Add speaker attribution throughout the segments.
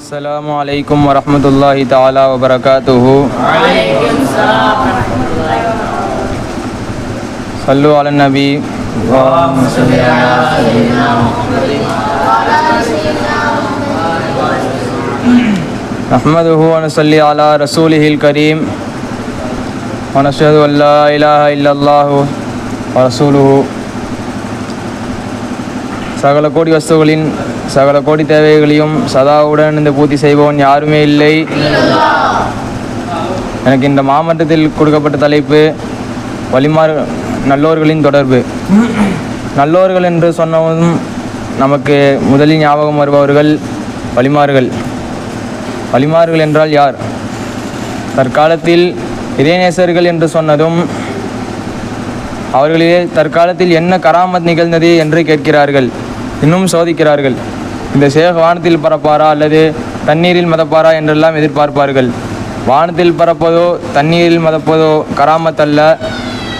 Speaker 1: السلام عليكم ورحمة الله تعالى وبركاته صلوا على النبي اللهم صل نحمده ونصلي على رسوله الكريم ونشهد أن لا إله إلا الله ورسوله சகல கோடி வஸ்துகளின் சகல கோடி தேவைகளையும் சதாவுடன் இந்த பூர்த்தி செய்பவன் யாருமே இல்லை எனக்கு இந்த மாவட்டத்தில் கொடுக்கப்பட்ட தலைப்பு வழிமாறு நல்லோர்களின் தொடர்பு நல்லோர்கள் என்று சொன்னதும் நமக்கு முதலில் ஞாபகம் வருபவர்கள் வழிமாறுகள் வழிமார்கள் என்றால் யார்? தற்காலத்தில் இறைநேசர்கள் என்று சொன்னதும் அவர்களே தற்காலத்தில் என்ன கராமத் நிகழ்ந்தது என்று கேட்கிறார்கள். இன்னும் சோதிக்கிறார்கள். இந்த சேக வானத்தில் பறப்பாரா அல்லது தண்ணீரில் மதப்பாரா என்றெல்லாம் எதிர்பார்ப்பார்கள். வானத்தில் பறப்பதோ தண்ணீரில் மதப்பதோ கராமத் அல்ல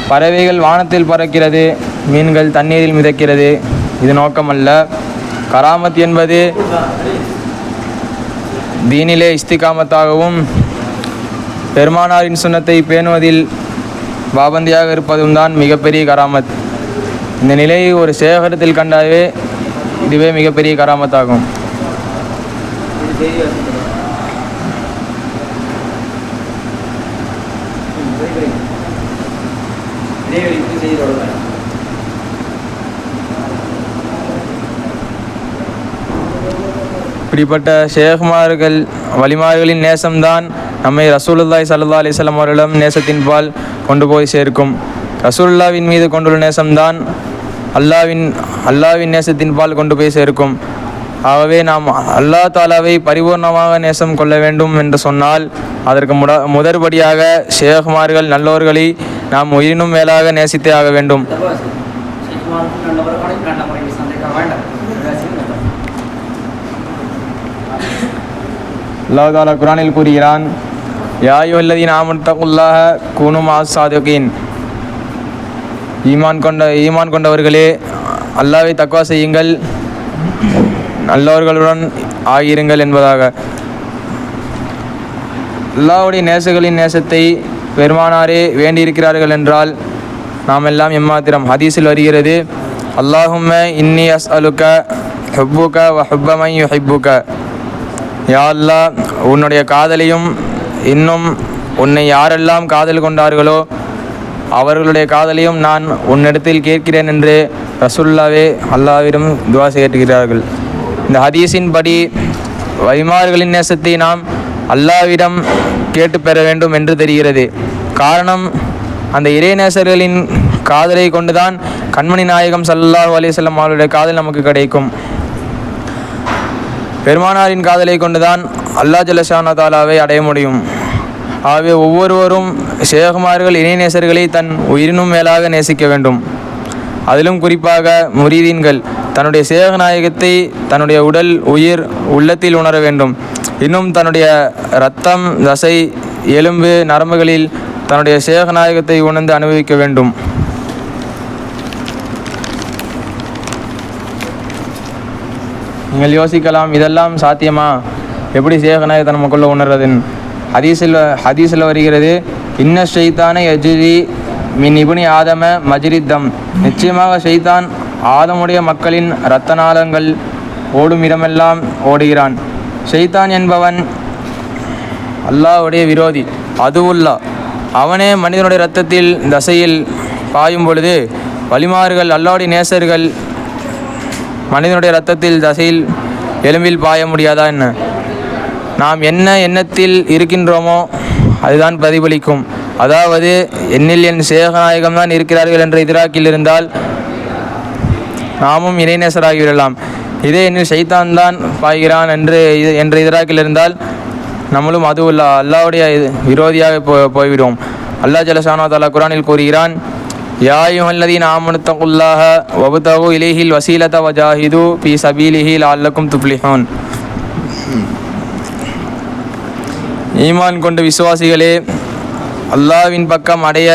Speaker 1: பறவைகள் வானத்தில் பறக்கிறது மீன்கள் தண்ணீரில் மிதக்கிறது. இது நோக்கமல்ல. கராமத் என்பது தீனிலே இஸ்திகாமத்தாகவும் பெருமானாரின் சுண்ணத்தை பேணுவதில் பாபந்தியாக இருப்பதும் தான் மிகப்பெரிய கராமத். இந்த நிலையை ஒரு சேகரத்தில் கண்டாவே இதுவே மிகப்பெரிய கராமத்தாகும். இப்படிப்பட்ட ஷேகுமார்கள் வலிமார்களின் நேசம்தான் நம்மை ரசூலுல்லாய் சல்லா அலிஸ்லாம் அவர்களிடம் நேசத்தின் பால் கொண்டு போய் சேர்க்கும். ரசூல்லாவின் மீது கொண்டுள்ள நேசம்தான் அல்லாவின் அல்லாவின் நேசத்தின் பால் கொண்டு போய் சேர்க்கும். ஆகவே நாம் அல்லா தாலாவை பரிபூர்ணமாக நேசம் கொள்ள வேண்டும் என்று சொன்னால் அதற்கு முட முதற்படியாக ஷேகுமார்கள் நல்லோர்களை நாம் உயிரினும் மேலாக நேசித்தே ஆக வேண்டும். அல்லாஹ் தாலா குரானில் கூறுகிறான் யாயுல்லதீன் ஆமத்தகுல்லாக கூனும் ஆசாதுகீன் ஈமான் கொண்ட ஈமான் கொண்டவர்களே அல்லாவை தக்வா செய்யுங்கள் நல்லவர்களுடன் ஆகியிருங்கள் என்பதாக. அல்லாவுடைய நேசங்களின் நேசத்தை பெருமானாரே வேண்டியிருக்கிறார்கள் என்றால் நாம் எல்லாம் எம்மாத்திரம் ஹதீஸில் வருகிறது அல்லாஹும்ம இன்னி அஸ் அலுக்க ஹெப்புக வ ஹெப்பமை ஹெப்புக யா அல்லாஹ் உன்னுடைய காதலையும் இன்னும் உன்னை யாரெல்லாம் காதல் கொண்டார்களோ அவர்களுடைய காதலையும் நான் உன்னிடத்தில் கேட்கிறேன் என்று ரசுல்லாவே அல்லாவிடம் துவா கேட்கிறார்கள் இந்த ஹதீஸின் படி வைமார்களின் நேசத்தை நாம் அல்லாவிடம் கேட்டு பெற வேண்டும் என்று தெரிகிறது. காரணம் அந்த இறைநேசர்களின் காதலை கொண்டுதான் கண்மணி நாயகம் சல்லல்லாஹு அலிசல்லாம் அவருடைய காதல் நமக்கு கிடைக்கும். பெருமானாரின் காதலை கொண்டுதான் அல்லாஹ் ஜல்லஷானா தாலாவை அடைய முடியும். ஆகவே ஒவ்வொருவரும் சேகுமார்கள் இணைநேசர்களை தன் உயிரினும் மேலாக நேசிக்க வேண்டும். அதிலும் குறிப்பாக முரீதீன்கள் தன்னுடைய சேகநாயகத்தை தன்னுடைய உடல் உயிர் உள்ளத்தில் உணர வேண்டும். இன்னும் தன்னுடைய இரத்தம் தசை எலும்பு நரம்புகளில் தன்னுடைய சேகநாயகத்தை உணர்ந்து அனுபவிக்க வேண்டும். நீங்கள் யோசிக்கலாம் இதெல்லாம் சாத்தியமா? எப்படி சேகநாயகத்தை நமக்குள்ள உணர்றதுன்னு ஹதீஸில் ஹதீஸில் வருகிறது இன்ன ஷெய்தான யஜுதி மின் இபுனி ஆதம மஜிரித்தம். நிச்சயமாக ஷெய்தான் ஆதமுடைய மக்களின் இரத்த நாளங்கள் ஓடும் இடமெல்லாம் ஓடுகிறான். ஷெய்தான் என்பவன் அல்லாஹ்வுடைய விரோதி அதுவுல்லா. அவனே மனிதனுடைய இரத்தத்தில் தசையில் பாயும் பொழுது வலிமார்கள் அல்லாவுடைய நேசர்கள் மனிதனுடைய ரத்தத்தில் தசையில் எலும்பில் பாய முடியாதா என்ன? நாம் என்ன எண்ணத்தில் இருக்கின்றோமோ அதுதான் பிரதிபலிக்கும். அதாவது என்னில் என் சேகநாயகம் தான் இருக்கிறார்கள் என்ற எதிராக்கில் இருந்தால் நாமும் இணைநேசராகிவிடலாம் இதே என்னில் சைத்தான் தான் பாய்கிறான் என்று இது என்ற எதிராக்கில் இருந்தால் நம்மளும் அதுவும் உள்ள அல்லாவுடைய விரோதியாக போ போய்விடுவோம். அல்லாஹ் ஜலசானா தாலா குரானில் கூறுகிறான் யாயுஹல்லதீன் ஆமனுத்தகுல்லாஹ வபுதகு இலேஹில் வசீலத வஜாஹிது பி சபீலிஹி லால்லக்கும் துப்ளிஹூன் ஈமான் கொண்ட விசுவாசிகளே அல்லாவின் பக்கம் அடைய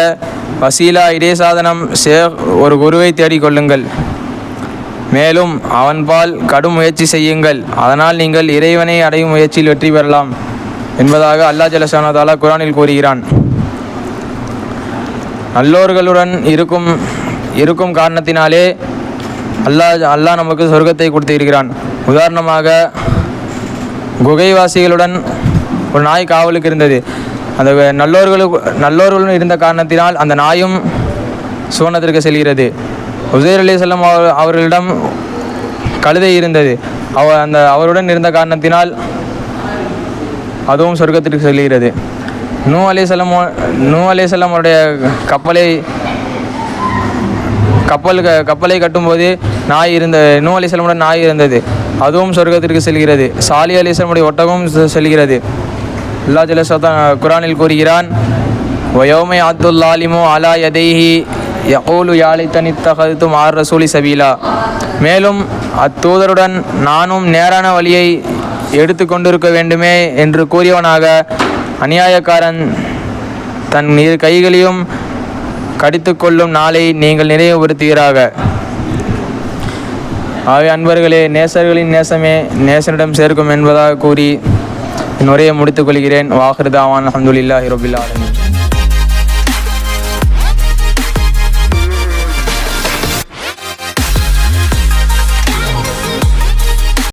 Speaker 1: வசீலா இடைசாதனம் சே ஒரு குருவை தேடிக்கொள்ளுங்கள் மேலும் அவன்பால் கடும் முயற்சி செய்யுங்கள் அதனால் நீங்கள் இறைவனை அடையும் முயற்சியில் வெற்றி பெறலாம் என்பதாக அல்லாஹ் ஜலசானதாலா குரானில் கூறுகிறான் நல்லோர்களுடன் இருக்கும் இருக்கும் காரணத்தினாலே அல்லாஹ் அல்லாஹ் நமக்கு சொர்க்கத்தை கொடுத்திருக்கிறான். உதாரணமாக குகைவாசிகளுடன் ஒரு நாய் காவலுக்கு இருந்தது. அந்த நல்லோர்களுக்கு நல்லோர்களுடன் இருந்த காரணத்தினால் அந்த நாயும் சுவனத்திற்கு செல்கிறது. உசைர் அலி செல்லம் அவர்களிடம் கழுதை இருந்தது. அவ அந்த அவருடன் இருந்த காரணத்தினால் அதுவும் சொர்க்கத்திற்கு செல்கிறது. நூ அலிசல்லம் நூ அலிசல்லம் அவருடைய கப்பலை கப்பல் கப்பலை கட்டும்போது நாய் இருந்த நூ அலிசல்லமுடன் நாய் இருந்தது. அதுவும் சொர்க்கத்திற்கு செல்கிறது. சாலி அலிசல்லமுடைய ஒட்டகமும் செ- செல்கிறது. அல்லா ஜலசத்தா குரானில் கூறுகிறான் வயோமை அத்துல்லாலிமோ அலா யதைஹி யகூலு யாலை தனித்தகத்தும் ஆர் ரசூலி சபீலா. மேலும் அத்தூதருடன் நானும் நேரான வழியை எடுத்து கொண்டிருக்க வேண்டுமே என்று கூறியவனாக அநியாயக்காரன் தன் இரு கைகளையும் கடித்து கொள்ளும் நாளை நீங்கள் நினைவுபடுத்துகிறாக ஆகவே அன்பர்களே நேசர்களின் நேசமே நேசனிடம் சேர்க்கும் என்பதாக கூறி என் உரையை முடித்துக் கொள்கிறேன். வாஹிருதாவான் அஹமதுல்லா ரபில் ஆலமீன்.